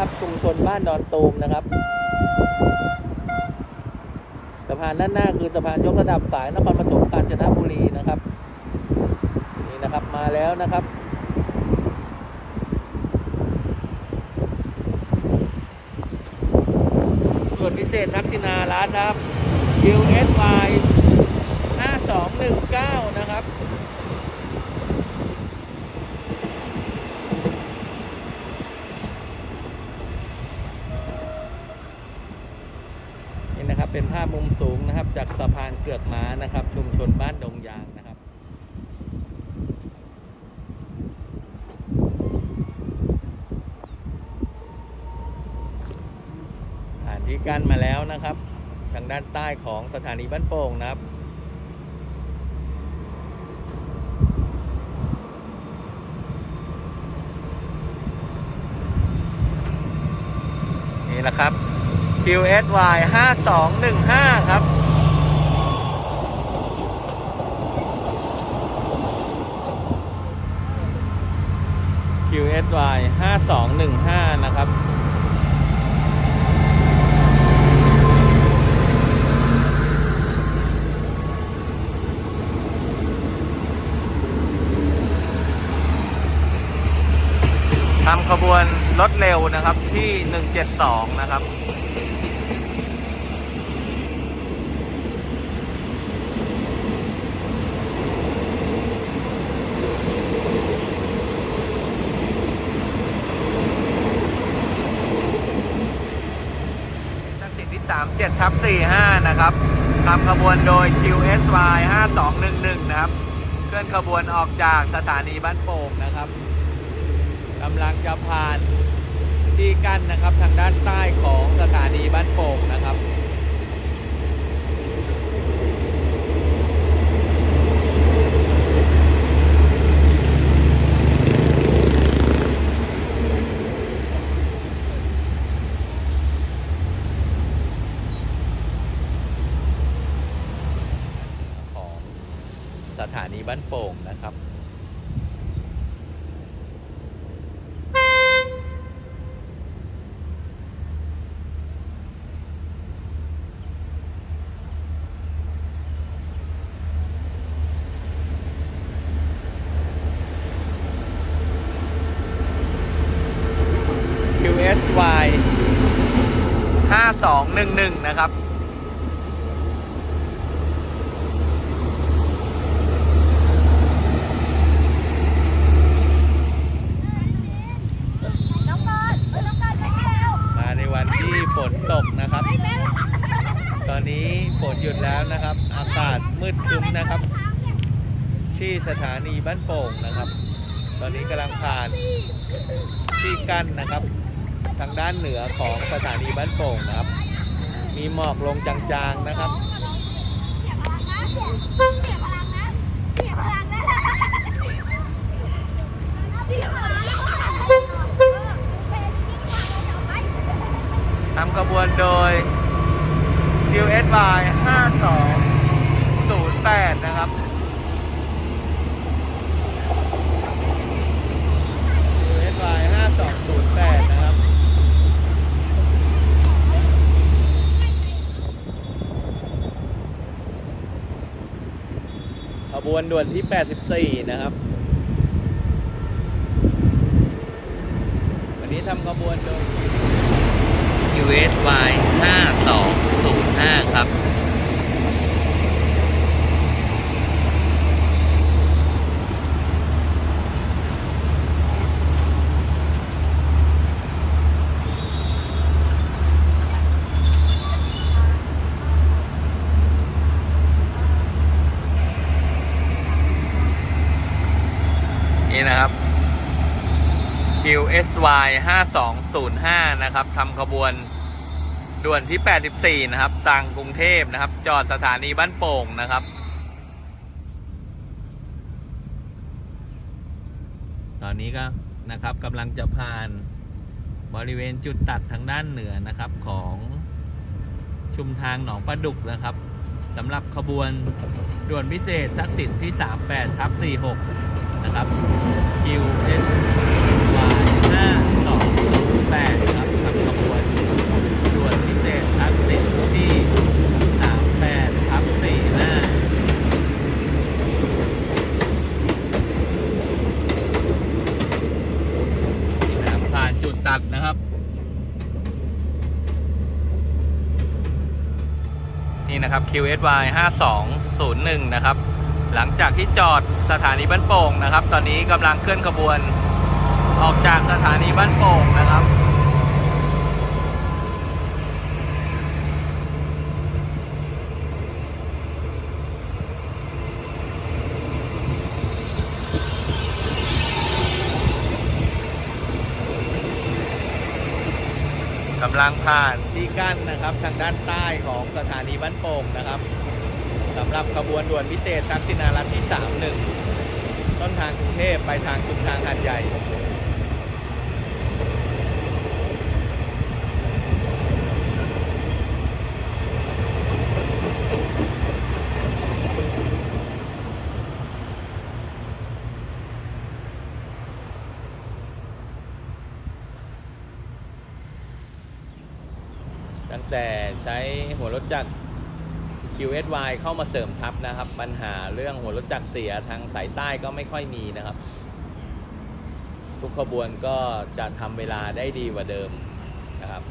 ครับ ชุมชนบ้านดอนตูมนะครับสะพานด้านหน้าคือสะพานยกระดับสายนครปฐมกาญจนบุรีนะครับ นี่นะครับมาแล้วนะครับ ส่วนพิเศษทักษินาร้านนะครับ QSY 5219 นะครับ นี่นะครับ เป็นภาพมุมสูงนะครับ จากสะพานเกือกม้านะครับ ชุมชนบ้านดงยางนะครับ ผ่านที่กั้นมาแล้วนะครับ ทางด้านใต้ของสถานีบ้านโป่งนะครับนี่แหละครับ QSY 5215 ครับ QSY 5215 นะครับทำขบวนรถเร็วนะครับที่ 172 นะครับ 7ทับ45 นะครับทำขบวนโดย QSY 5211 นะครับ เคลื่อนขบวนออกจากสถานีบ้านโป่งนะครับกำลังจะผ่านที่กั้นนะครับทางด้านใต้ของสถานีบ้านโป่งนะครับ สถานีบ้านโป่งนะครับ QSY 5211 นะครับ น้องบอลเฮ้ยน้องบอลไปแล้ว มาในวันที่ฝนตกนะครับ ไม่เป็นไร ตอนนี้ฝนหยุดแล้วนะครับ อากาศมืดครึ้มนะครับ ที่สถานีบ้านโป่งนะครับ ตอนนี้กำลังผ่านที่กั้นนะครับ ทางด้านเหนือของสถานีบ้านโป่งนะครับ มีหมอกลงจางๆนะครับ เสียพลังนะเสียพลังนะเสียพลังนะเสียพลังนะ ทำขบวนโดย QSY 5208 นะครับ QSY 5208 นะครับ ขบ วนด่วนที่ 84 นะครับ วันนี้ทำขบวนโดย USY 5205 ครับ นี่นะครับ QSY 5205 นะครับทำขบวนด่วนที่ 84 นะครับต่างกรุงเทพนะครับ จอดสถานีบ้านโป่งนะครับ ตอนนี้ก็นะครับกำลังจะผ่านบริเวณจุดตัดทางด้านเหนือนะครับของชุมทางหนองประดุกนะครับสำหรับขบวนด่วนพิเศษทักษิณที่ 38ทับ46 นะครับ QS นะครับ นี่นะครับ QSY 5201 นะครับ หลังจากที่จอดสถานีบ้านโป่งนะครับ ตอนนี้กำลังเคลื่อนขบวนออกจากสถานีบ้านโป่งนะครับ กำลังผ่านที่กั้นนะครับ ทางด้านใต้ของสถานีบ้านโป่งนะครับสำหรับขบวนด่วนพิเศษทักษิณารัฐที่ 31 ต้นทางกรุงเทพไปทางชุมทางหาดใหญ่ ตั้งแต่ใช้หัวรถจักร QSY เข้ามาเสริมทับนะครับ ปัญหาเรื่องหัวรถจักรเสียทางสายใต้ก็ไม่ค่อยมีนะครับ ทุกขบวนก็จะทำเวลาได้ดีกว่าเดิมนะครับ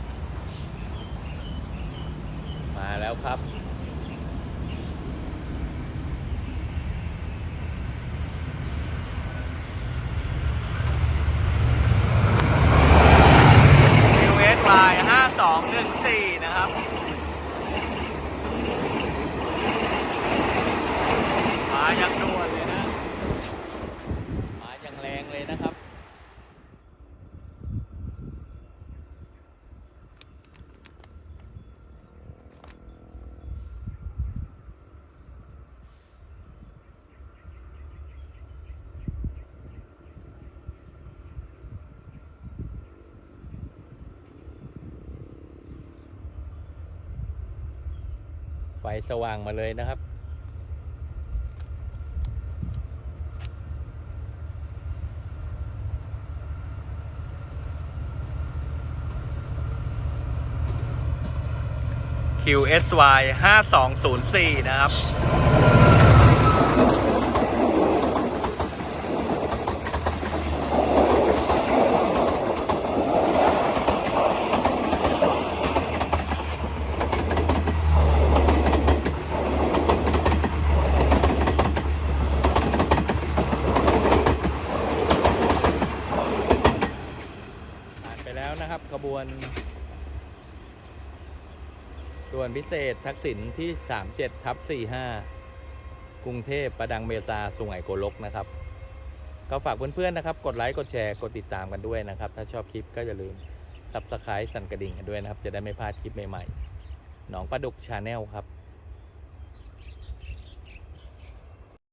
มาแล้วครับ QSY 5214 นะครับ มาอย่างด่วนเลยนะ มาอย่างแรงเลยนะครับ ไฟ สว่างมาเลยนะครับ QSY 5204 นะครับ ผ่านไปแล้วนะครับขบ วนด่วนพิเศษทักษิณที่ 37ทับ45 กรุงเทพประดังเมซาสุงไหงโกลกนะครับ ก็ฝากเพื่อนๆนะครับ กดไลค์ กดแชร์ กดติดตามกันด้วยนะครับ ถ้าชอบคลิปก็อย่าลืม Subscribe สั่นกระดิ่งกันด้วยนะครับ จะได้ไม่พลาดคลิปใหม่ๆหนองปลาดุกชาแนลครับ